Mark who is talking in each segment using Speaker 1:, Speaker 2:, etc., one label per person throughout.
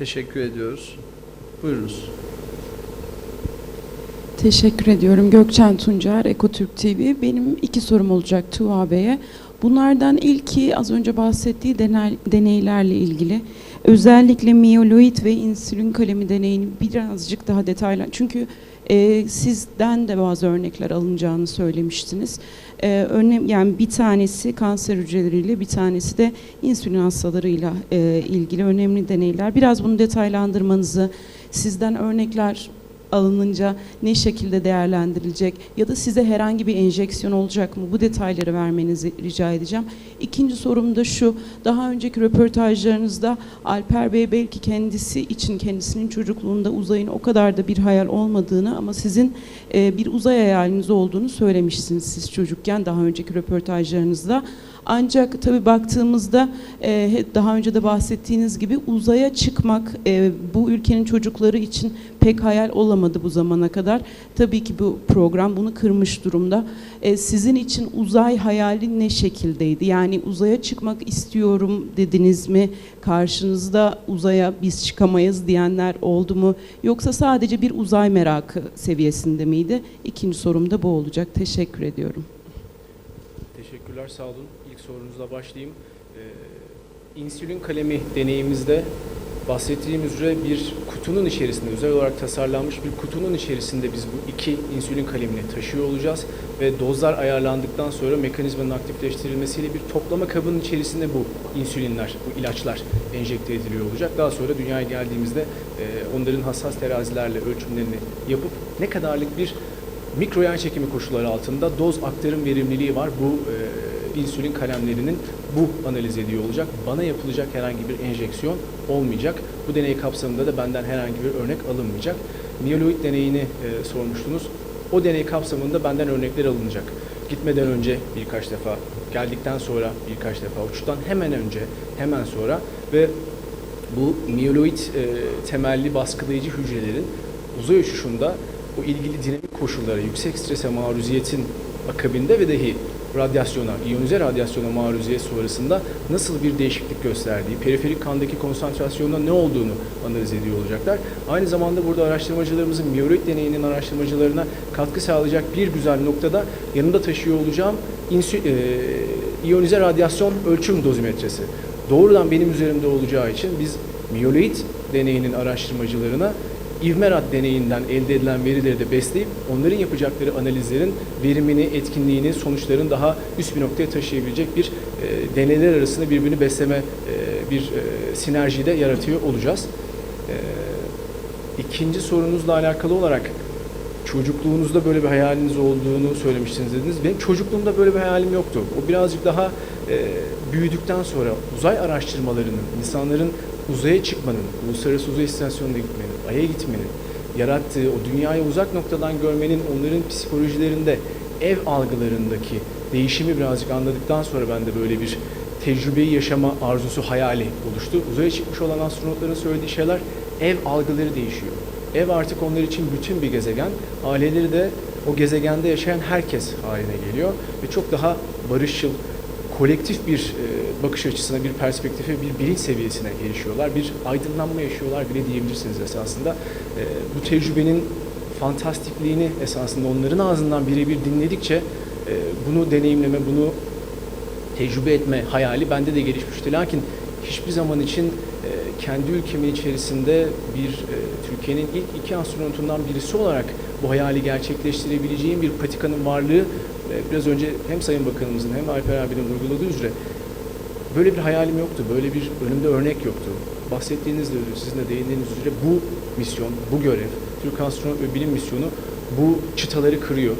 Speaker 1: Teşekkür ediyoruz. Buyurunuz.
Speaker 2: Teşekkür ediyorum. Gökçen Tuncer, Ekotürk TV. Benim iki sorum olacak Tuğha Bey'e. Bunlardan ilki az önce bahsettiği deney, deneylerle ilgili. Özellikle miyoloid ve insülin kalemi deneyini birazcık daha detaylı. Çünkü e, sizden de bazı örnekler alınacağını söylemiştiniz. E, örne yani bir tanesi kanser hücreleriyle, bir tanesi de insülin hastalarıyla e, ilgili önemli deneyler. Biraz bunu detaylandırmanızı, sizden örnekler alınınca ne şekilde değerlendirilecek ya da size herhangi bir enjeksiyon olacak mı? Bu detayları vermenizi rica edeceğim. İkinci sorum da şu. Daha önceki röportajlarınızda Alper Bey belki kendisi için kendisinin çocukluğunda uzayın o kadar da bir hayal olmadığını ama sizin e, bir uzay hayaliniz olduğunu söylemişsiniz siz çocukken daha önceki röportajlarınızda. Ancak tabii baktığımızda e, daha önce de bahsettiğiniz gibi uzaya çıkmak e, bu ülkenin çocukları için pek hayal olamadı bu zamana kadar. Tabii ki bu program bunu kırmış durumda. E, sizin için uzay hayali ne şekildeydi? Yani uzaya çıkmak istiyorum dediniz mi? Karşınızda uzaya biz çıkamayız diyenler oldu mu? Yoksa sadece bir uzay merakı seviyesinde miydi? İkinci sorum da bu olacak. Teşekkür ediyorum.
Speaker 3: Teşekkürler, sağ olun. İlk sorunuzla başlayayım. Ee, insülin kalemi deneyimizde bahsettiğim üzere bir kutunun içerisinde, özel olarak tasarlanmış bir kutunun içerisinde biz bu iki insülin kalemini taşıyor olacağız ve dozlar ayarlandıktan sonra mekanizmanın aktifleştirilmesiyle bir toplama kabının içerisinde bu insülinler, bu ilaçlar enjekte ediliyor olacak. Daha sonra dünyaya geldiğimizde e, onların hassas terazilerle ölçümlerini yapıp ne kadarlık bir mikro yer çekimi koşulları altında doz aktarım verimliliği var. Bu e, insülin kalemlerinin bu analiz ediyor olacak. Bana yapılacak herhangi bir enjeksiyon olmayacak. Bu deney kapsamında da benden herhangi bir örnek alınmayacak. Miyoloid deneyini e, sormuştunuz. O deney kapsamında benden örnekler alınacak. Gitmeden önce birkaç defa, geldikten sonra birkaç defa, uçuştan hemen önce, hemen sonra ve bu miyoloid e, temelli baskılayıcı hücrelerin uzay uçuşunda o ilgili dinamik koşullara, yüksek strese maruziyetin akabinde ve dahi radyasyona, iyonize radyasyona maruziyet sonrasında nasıl bir değişiklik gösterdiği, periferik kandaki konsantrasyonda ne olduğunu analiz ediyor olacaklar. Aynı zamanda burada araştırmacılarımızın miyoloid deneyinin araştırmacılarına katkı sağlayacak bir güzel noktada yanımda taşıyor olacağım insü, e, iyonize radyasyon ölçüm dozimetresi. Doğrudan benim üzerimde olacağı için biz miyoloid deneyinin araştırmacılarına İvmerat deneyinden elde edilen verileri de besleyip onların yapacakları analizlerin verimini, etkinliğini, sonuçların daha üst bir noktaya taşıyabilecek bir e, deneyler arasında birbirini besleme e, bir e, sinerji de yaratıyor olacağız. E, ikinci sorunuzla alakalı olarak çocukluğunuzda böyle bir hayaliniz olduğunu söylemiştiniz dediniz. Benim çocukluğumda böyle bir hayalim yoktu. O birazcık daha e, büyüdükten sonra uzay araştırmalarının, insanların uzaya çıkmanın, uluslararası uzay istasyonuna gitmenin, Ay'a gitmenin, yarattığı o dünyayı uzak noktadan görmenin onların psikolojilerinde, ev algılarındaki değişimi birazcık anladıktan sonra ben de böyle bir tecrübeyi yaşama arzusu, hayali oluştu. Uzaya çıkmış olan astronotların söylediği şeyler ev algıları değişiyor. Ev artık onlar için bütün bir gezegen. Aileleri de o gezegende yaşayan herkes haline geliyor ve çok daha barışçıl, kolektif bir e, bakış açısına, bir perspektife, bir bilinç seviyesine erişiyorlar. Bir aydınlanma yaşıyorlar bile diyebilirsiniz esasında. E, bu tecrübenin fantastikliğini esasında onların ağzından birebir dinledikçe e, bunu deneyimleme, bunu tecrübe etme hayali bende de gelişmişti. Lakin hiçbir zaman için kendi ülkemin içerisinde bir Türkiye'nin ilk iki astronotundan birisi olarak bu hayali gerçekleştirebileceğim bir patikanın varlığı biraz önce hem Sayın Bakanımızın hem Alper abinin vurguladığı üzere böyle bir hayalim yoktu. Böyle bir önümde örnek yoktu. Bahsettiğiniz de sizin de değindiğiniz üzere bu misyon, bu görev, Türk Astronot ve Bilim Misyonu bu çıtaları kırıyor.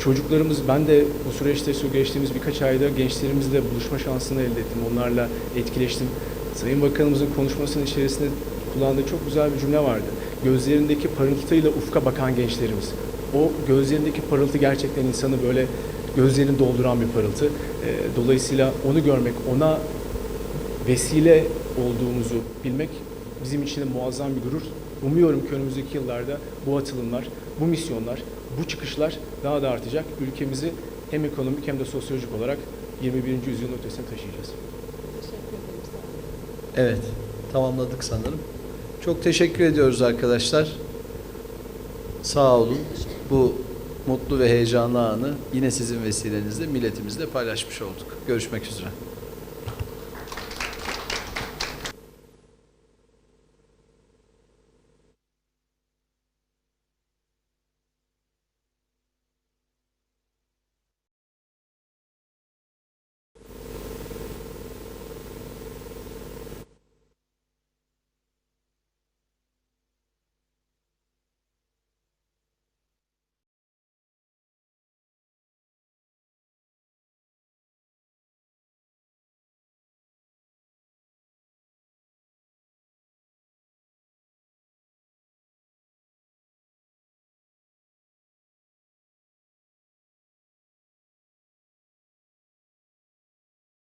Speaker 3: Çocuklarımız, ben de bu süreçte şu geçtiğimiz birkaç ayda gençlerimizle buluşma şansını elde ettim. Onlarla etkileştim. Sayın Bakanımızın konuşmasının içerisinde kullandığı çok güzel bir cümle vardı. Gözlerindeki parıltıyla ufka bakan gençlerimiz. O gözlerindeki parıltı gerçekten insanı böyle gözlerini dolduran bir parıltı. Ee, Dolayısıyla onu görmek, ona vesile olduğumuzu bilmek bizim için de muazzam bir gurur. Umuyorum ki önümüzdeki yıllarda bu atılımlar, bu misyonlar, bu çıkışlar daha da artacak. Ülkemizi hem ekonomik hem de sosyolojik olarak 21. yüzyılın ötesine taşıyacağız.
Speaker 1: Evet, tamamladık sanırım. Çok teşekkür ediyoruz arkadaşlar. Sağ olun. Bu mutlu ve heyecanlı anı yine sizin vesilenizle milletimizle paylaşmış olduk. Görüşmek üzere.